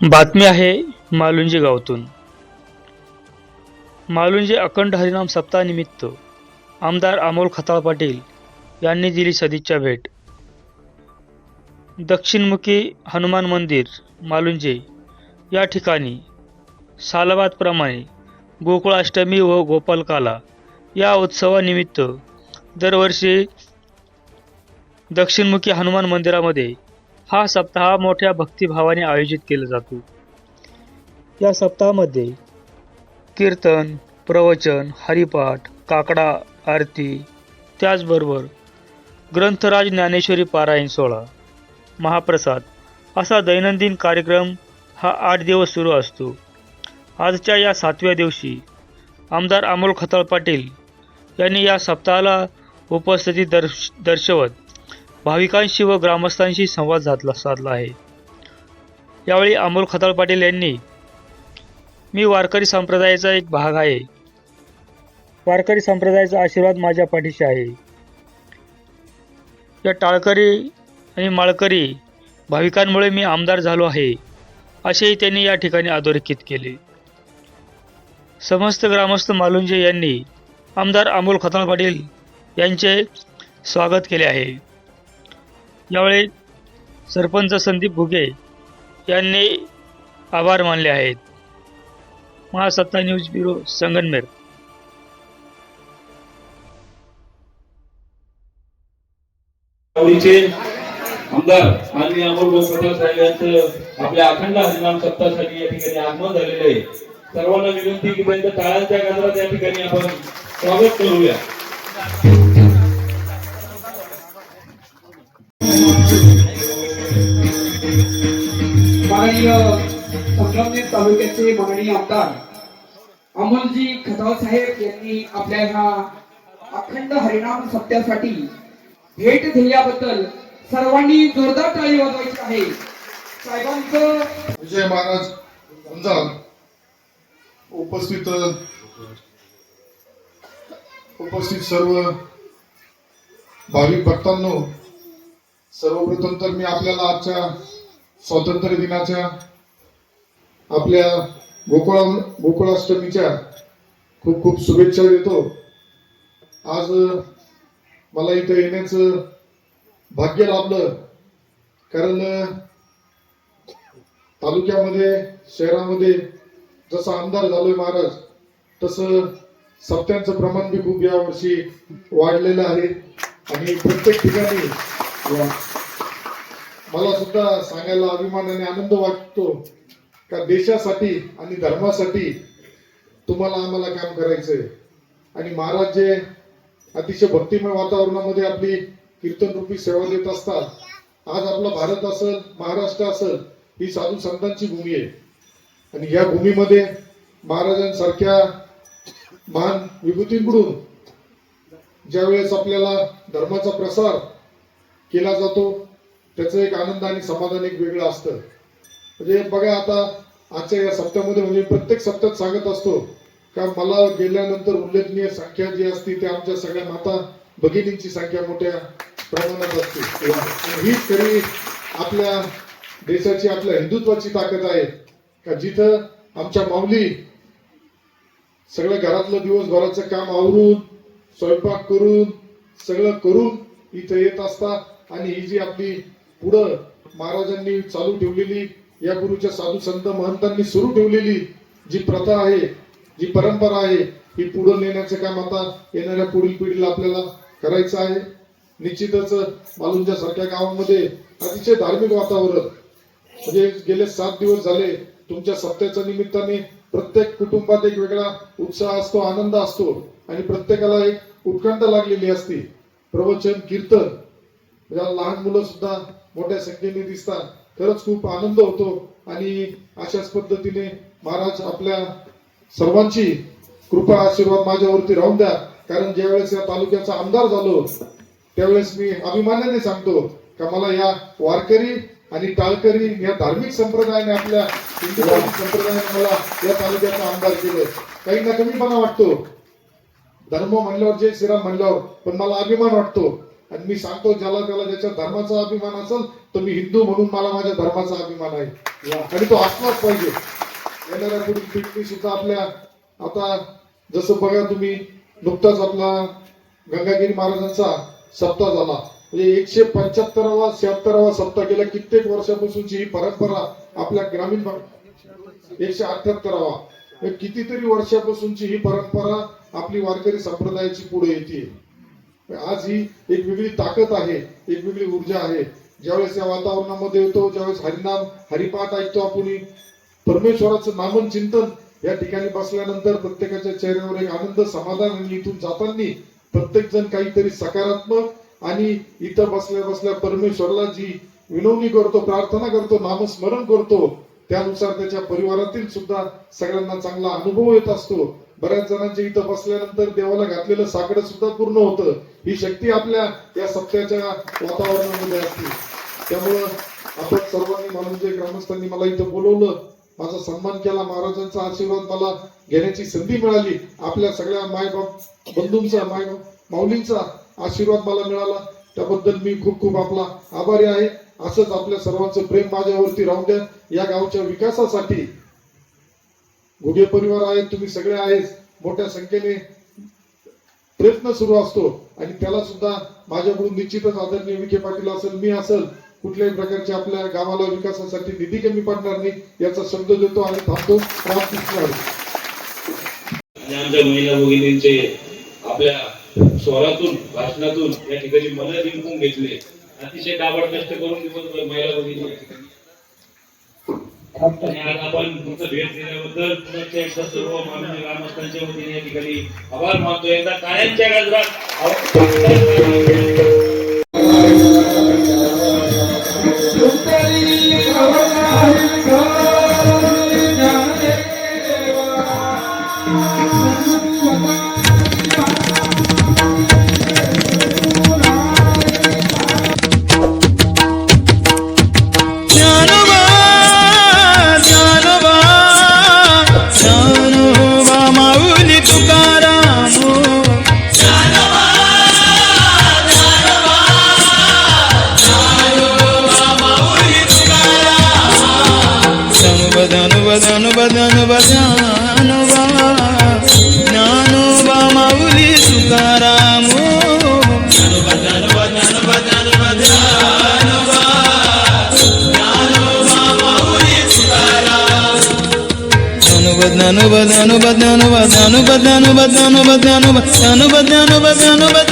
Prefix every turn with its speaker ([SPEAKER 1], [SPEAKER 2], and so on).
[SPEAKER 1] बातमी आहे मालुंजी गावातून. मालुंजी अखंड हरिनाम सप्ताहानिमित्त आमदार अमोल खताळ पाटील यांनी दिली सदिच्छा भेट. दक्षिणमुखी हनुमान मंदिर मालुंजे या ठिकाणी सालाबादप्रमाणे गोकुळाष्टमी व गोपालकाला या उत्सवानिमित्त दरवर्षी दक्षिणमुखी हनुमान मंदिरामध्ये हा सप्ताह मोठ्या भक्तिभावाने आयोजित केला जातो. या सप्ताहामध्ये कीर्तन प्रवचन हरिपाठ काकडा आरती त्याचबरोबर ग्रंथराज ज्ञानेश्वरी पारायण सोहळा महाप्रसाद असा दैनंदिन कार्यक्रम हा आठ दिवस सुरू असतो. आजच्या या सातव्या दिवशी आमदार अमोल खताळ पाटील यांनी या सप्ताहाला उपस्थिती दर्श दर्शवत भाविकांशी व ग्रामस्थांशी संवाद साधला साधला आहे. यावेळी अमोल खताळ पाटील यांनी मी वारकरी संप्रदायाचा एक भाग आहे. वारकरी संप्रदायाचा आशीर्वाद माझ्या पाठीशी आहे. या टाळकरी आणि माळकरी भाविकांमुळे मी आमदार झालो आहे असेही त्यांनी या ठिकाणी अधोरेखित केले. समस्त ग्रामस्थ मालुंजे यांनी आमदार अमोल खताळ पाटील यांचे स्वागत केले आहे. यावेळी सरपंच संदीप भुगे यांनी आभार मानले आहेत. महासत्ता न्यूज ब्युरो संगनमेर.
[SPEAKER 2] आमदार माननीय अमोल गोपठाण साहेब यांचं आपल्या अखंड हरिनाम सप्ताहासाठी या ठिकाणी आगमन झालेलं आहे. सर्वांना विनंती की पर्यंत टाळांच्या गजरात या ठिकाणी आपण स्वागत करूया.
[SPEAKER 3] माननीय संगमनेर तालुक्याचे माननीय आमदार अमोलजी खताव साहेब यांनी आपल्या ह्या अखंड हरिनाम सत्यासाठी भेट दिल्याबद्दल सर्वांनी जोरदार टाळी वाजवायची आहे. साहेबांचं
[SPEAKER 4] विजय महाराज गुंजाळ उपस्थित उपस्थित सर्व भाविक भक्तांनो सर्वप्रथम तर मी आपल्याला आजच्या स्वातंत्र्य दिनाच्या आपल्या गोकुळा गोकुळाष्टमीच्या खूप खूप शुभेच्छा देतो. आज मला इथं येण्याचं भाग्य लाभलं. कारण तालुक्यामध्ये शहरामध्ये जसं आमदार झालोय महाराज तसं सप्त्यांचं प्रमाण बी खूप यावर्षी वाढलेलं आहे. आणि प्रत्येक ठिकाणी मला सुद्धा सांगायला अभिमान आणि आनंद वाटतो का देशासाठी आणि धर्मासाठी तुम्हाला आम्हाला काम करायचंय. आणि महाराज जे अतिशय भक्तिमय वातावरणामध्ये आपली कीर्तन रूपी सेवा देत असतात आज आपला भारत असेल महाराष्ट्र असेल ही साधू संतांची भूमी आहे. आणि या भूमीमध्ये महाराजांसारख्या महान विभूतींकडून ज्यावेळेस आपल्याला धर्माचा प्रसार केला जातो त्याचं एक आनंद आणि समाधान एक वेगळं असतं. म्हणजे बघा आता आजच्या या सप्त्यामध्ये म्हणजे प्रत्येक सप्त्यात सांगत असतो का मला गेल्यानंतर उल्लेखनीय संख्या जी असते ते आमच्या सगळ्या माता भगिनींची संख्या मोठ्या प्रमाणात असते. हीच खरी आपल्या देशाची आपल्या हिंदुत्वाची ताकद आहे. का जिथं आमच्या माऊली सगळं घरातलं दिवसभराचं काम आवरून स्वयंपाक करून सगळं करून इथं येत असतात. आणि ही जी आपली पुढं महाराजांनी चालू ठेवलेली या गुरुच्या साधू संत महंतांनी सुरू ठेवलेली जी प्रथा आहे जी परंपरा आहे ही पुढे नेण्याचं काम आता येणाऱ्या पुढील पिढीला आपल्याला करायचं आहे. निश्चितच मालुंजा सारख्या गावांमध्ये अतिशय धार्मिक वातावरण म्हणजे गेले सात दिवस झाले तुमच्या सप्त्याच्या निमित्ताने प्रत्येक कुटुंबात एक वेगळा उत्साह असतो आनंद असतो आणि प्रत्येकाला एक उत्कंठा लागलेली असते. प्रवचन कीर्तन म्हणजे लहान मुलं सुद्धा मोठ्या संख्येने दिसतात. खरंच खूप आनंद होतो. आणि अशाच पद्धतीने महाराज आपल्या सर्वांची कृपा आशीर्वाद माझ्यावरती राहून द्या. कारण ज्यावेळेस या तालुक्याचा आमदार झालो त्यावेळेस मी अभिमानाने सांगतो का मला या वारकरी आणि टाळकरी या धार्मिक संप्रदायाने आपल्या हिंदू धार्मिक संप्रदायाने मला या तालुक्याचा आमदार केलं. काही ना कमीपणा वाटतो. धर्म म्हणल्यावर जय श्रीराम म्हणल्यावर पण मला अभिमान वाटतो. आणि मी सांगतो ज्याला त्याला ज्याच्या धर्माचा अभिमान असेल तर मी हिंदू म्हणून मला माझ्या धर्माचा अभिमान आहे. आणि तो असलाच पाहिजे. येणाऱ्या पुढील पिढी सुद्धा आपल्या आता जसं बघा तुम्ही नुकताच आपला गंगागिरी महाराजांचा सप्ताह झाला. म्हणजे एकशे पंच्याहत्तरावा शहात्तरावा सप्ताह गेल्या कित्येक वर्षापासूनची ही परंपरा आपल्या ग्रामीण भाग एकशे अठ्याहत्तरावा म्हणजे कितीतरी वर्षापासूनची ही परंपरा आपली वारकरी संप्रदायाची पुढे येते. आज ही एक वेगळी ताकद आहे एक वेगळी ऊर्जा आहे. ज्यावेळेस या वातावरणामध्ये येतो ज्यावेळेस हरिनाम हरिपाठ ऐकतो आपण परमेश्वराचं नामन चिंतन या ठिकाणी बसल्यानंतर प्रत्येकाच्या चेहऱ्यावर एक आनंद समाधान आणि इथून जाताना प्रत्येक जण काहीतरी सकारात्मक आणि इथं बसल्या बसल्या परमेश्वराला जी विनवणी करतो प्रार्थना करतो नामस्मरण करतो त्यानुसार त्याच्या परिवारातील सुद्धा सगळ्यांना चांगला अनुभव येत असतो. बऱ्याच जणांच्या इथं बसल्यानंतर देवाला घातलेलं साकडं सुद्धा पूर्ण होतं. ही शक्ती आपल्या या सत्याच्या वातावरणामध्ये असते. त्यामुळं आपण सर्वांनी म्हणून जे ग्रामस्थांनी मला इथं बोलवलं माझा सन्मान केला महाराजांचा आशीर्वाद मला घेण्याची संधी मिळाली आपल्या सगळ्या मायबाप बंधूंचा माय माऊलींचा आशीर्वाद मला मिळाला. त्याबद्दल मी खूप खूप आपला आभारी आहे. असंच आपल्या सर्वांचं प्रेम माझ्यावरती राहू द्या. या गावच्या विकासासाठी घुगे परिवार आहेत तुम्ही सगळे आहेत मोठ्या संख्येने प्रयत्न सुरू असतो. आणि त्याला सुद्धा माझ्याकडून निश्चितच आदरणीय विखे पाटील असेल मी असेल कुठल्याही प्रकारच्या आपल्या गावाला विकासासाठी निधी कमी पडणार नाही याचा शब्द देतो आणि थांबतो.
[SPEAKER 2] आमच्या महिला भगिनींचे आपल्या स्वरातून भाषणातून या ठिकाणी मला जिंकून घेतले. अतिशय काबड कष्ट करून दिवसभर महिला भगिनी या ठिकाणी आणि आज आपण तुमचं भेट दिल्याबद्दल पुनश्च एकदा सर्व माननीय ग्रामस्थांच्या वतीने या ठिकाणी आभार मानतो. एकदा कायमच्या गजरात
[SPEAKER 5] తుకారాము సంవదను వదను వదను వదాను జ్ఞాను మౌలి ధను బధను బధను బధను బధను బధను బధను